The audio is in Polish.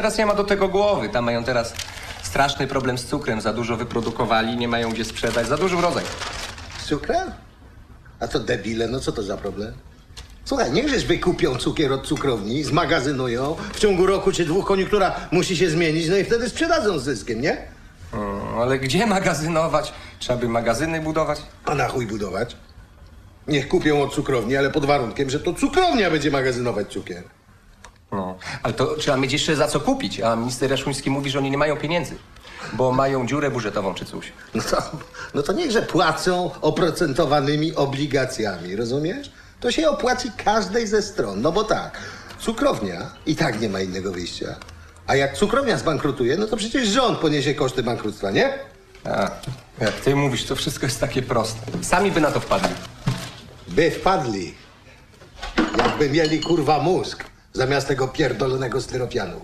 Teraz nie ma do tego głowy. Tam mają teraz straszny problem z cukrem. Za dużo wyprodukowali, nie mają gdzie sprzedać. Za duży urodzaj. Z cukrem? A to debile, no co to za problem? Słuchaj, niechżeś wykupią cukier od cukrowni, zmagazynują, w ciągu roku czy dwóch koniunktura musi się zmienić, no i wtedy sprzedadzą z zyskiem, nie? Mm, ale gdzie magazynować? Trzeba by magazyny budować? A na chuj budować? Niech kupią od cukrowni, ale pod warunkiem, że to cukrownia będzie magazynować cukier. No, ale to trzeba mieć jeszcze za co kupić. A minister Jaszuński mówi, że oni nie mają pieniędzy, bo mają dziurę budżetową czy coś. No to, no to niechże płacą oprocentowanymi obligacjami, rozumiesz? To się opłaci każdej ze stron, no bo tak, cukrownia i tak nie ma innego wyjścia. A jak cukrownia zbankrutuje, no to przecież rząd poniesie koszty bankructwa, nie? A, jak ty mówisz, to wszystko jest takie proste. Sami by na to wpadli. By wpadli, jakby mieli kurwa mózg zamiast tego pierdolonego styropianu.